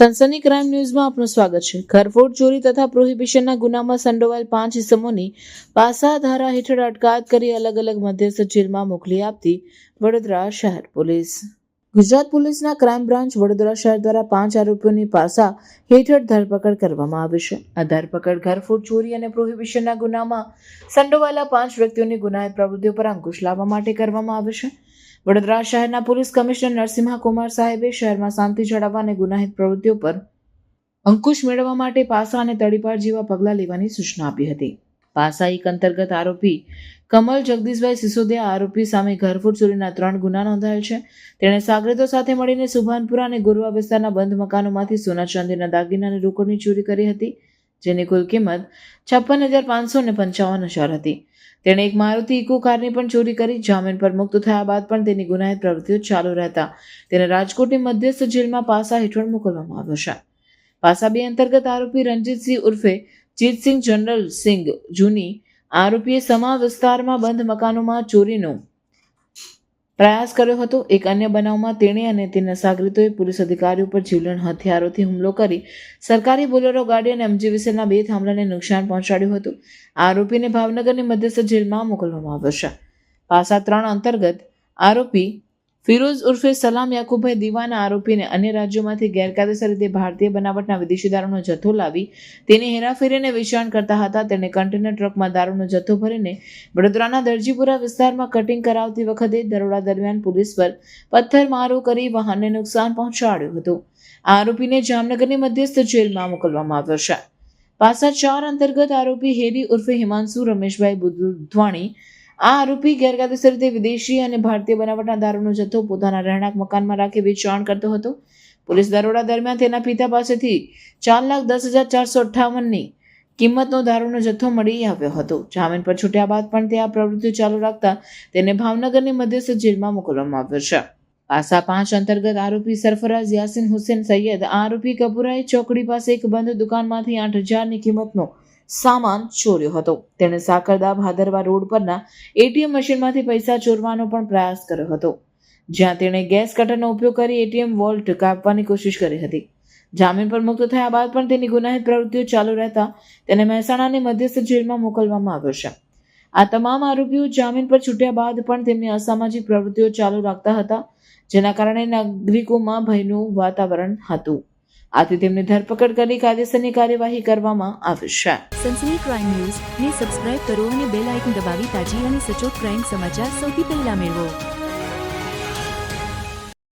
સનસની crime ન્યૂઝમાં આપનું સ્વાગત છે. ઘરફોડ ચોરી તથા પ્રોહિબિશનના ગુનામાં સંડોવાયેલ પાંચ ઇસમોની પાસા ધારા હેઠળ અટકાયત કરી અલગ અલગ મધ્યસ્થ જેલમાં મોકલી આપતી વડોદરા શહેર પોલીસ. ગુજરાત પોલીસના ક્રાઇમ બ્રાન્ચ વડોદરા શહેર દ્વારા પાંચ આરોપીઓની પાસા હેઠળ ધરપકડ કરવામાં આવી છે. આ ધરપકડ ઘરફોડ, ચોરી અને પ્રોહિબિશનના ગુનામાં સંડોવાયેલા પાંચ વ્યક્તિઓની ગુનાહિત પ્રવૃત્તિઓ પર અંકુશ લાવવા માટે કરવામાં આવે છે. વડોદરા શહેરના પોલીસ કમિશનર નરસિંહા કુમાર સાહેબે શહેરમાં શાંતિ જાળવવા અને ગુનાહિત પ્રવૃત્તિઓ પર અંકુશ મેળવવા માટે પાસા અને તડીપાર જેવા પગલાં લેવાની સૂચના આપી હતી. પાસા એક અંતર્ગત આરોપી કમલ જગદીશભાઈ સિસોદિયા આરોપી સામે ઘરફૂટ ચોરીના ત્રણ ગુના નોંધાયેલ છે. તેણે સાગરેતો સાથે મળીને સુભાનપુરા અને ગુરવા વિસ્તારના બંધ મકાનોમાંથી સોના ચાંદીના દાગીના અને રોકડની ચોરી કરી હતી, જેની કુલ કિંમત છપ્પન હજાર પાંચસો ને પંચાવન હજાર હતી. તેણે એક મારુતિ ઇકો કારની પણ ચોરી કરી, જામીન પર મુક્ત થયા બાદ પણ તેની ગુનાહિત પ્રવૃત્તિઓ ચાલુ રહેતા તેને રાજકોટની મધ્યસ્થ જેલમાં પાસા હેઠળ મોકલવામાં આવ્યો છે. પાસા બે અંતર્ગત આરોપી રણજીતસિંહ ઉર્ફે જીતસિંહ જનરલ સિંઘ જૂની આરોપીએ સમા વિસ્તારમાં બંધ મકાનોમાં ચોરીનો પ્રયાસ કર્યો હતો. એક અન્ય બનાવમાં તેણે અને તેના સાગરીતોએ પોલીસ અધિકારીઓ પર જીવલેણ હથિયારોથી હુમલો કરી સરકારી બોલેરો, ગાડી અને એમજીવીસીના બે થાંભલાને નુકસાન પહોંચાડ્યું હતું. આરોપીને ભાવનગરની મધ્યસ્થ જેલમાં મોકલવામાં આવ્યો છે. પાસા ત્રણ અંતર્ગત આરોપી ફિરોઝ ઉર્ફે સલામ યાકુબભાઈ દીવાના આરોપીને અન્ય રાજ્યોમાંથી ગેરકાયદેસર રીતે ભારતીય બનાવટના વિદેશી દારૂનો જથ્થો લાવી તેની હેરાફેરીને વેચાણ કરતા હતા. તેણે કન્ટેનર ટ્રકમાં દારૂનો જથ્થો ભરીને વડોદરાના દરજીપુરા વિસ્તારમાં કટિંગ કરાવતી વખતે દરોડા દરમિયાન પોલીસ પર પથ્થરમારો કરી વાહનને નુકસાન પહોંચાડ્યું હતું. આ આરોપીને જામનગરની મધ્યસ્થ જેલમાં મોકલવામાં આવ્યો છે. પાસા ચાર અંતર્ગત આરોપી હેરી ઉર્ફે હિમાંશુ રમેશભાઈ બુધવાણી આ આરોપી ગેરકાયદેસર રીતે વિદેશી અને ભારતીય બનાવટના દારૂનો જથ્થો પોતાના રહેણાંક મકાનમાં રાખી વેચાણ કરતો હતો. પોલીસ દરોડા દરમિયાન તેના પિતા પાસેથી ચાર લાખ દસ હજાર ચારસો અઠ્ઠાવનની કિંમતનો દારૂનો જથ્થો મળી આવ્યો હતો. જામીન પર છૂટ્યા બાદ પણ તે આ પ્રવૃત્તિઓ ચાલુ રાખતા તેને ભાવનગરની મધ્યસ્થ જેલમાં મોકલવામાં આવ્યો છે. પાસા પાંચ અંતર્ગત આરોપી સરફરાઝ યાસીન હુસેન સૈયદ આરોપી કપુરાઈ ચોકડી પાસે એક બંધ દુકાનમાંથી આઠ હજારની કિંમતનો સામાન ચોર્યો હતો. તેણે સાકરદા ભાદરવા રોડ પરના એટીએમ મશીનમાંથી પૈસા ચોરવાનો પણ પ્રયાસ કર્યો હતો. જ્યાં તેણે ગેસ કટરનો ઉપયોગ કરી એટીએમ વોલ્ટ કાપવાની કોશિશ કરી હતી. જામીન પર મુક્ત થયા બાદ પણ તેની ગુનાહિત પ્રવૃત્તિઓ ચાલુ રહેતા તેને મહેસાણાની મધ્યસ્થ જેલમાં મોકલવામાં આવ્યો છે. આ તમામ આરોપીઓ જામીન પર છૂટ્યા બાદ પણ તેમની અસામાજિક પ્રવૃત્તિઓ ચાલુ રાખતા હતા, જેના કારણે નાગરિકોમાં ભયનું વાતાવરણ હતું. આથી તેમની ધરપકડ કરી કાયદેસરની કાર્યવાહી કરવામાં આવશે સનસની ક્રાઇમ ન્યૂઝ, ને સબસ્ક્રાઇબ કરો અને બેલ આઇકન દબાવી તાજી અને સચોટ ક્રાઇમ સમાચાર સૌથી પહેલા મેળવો.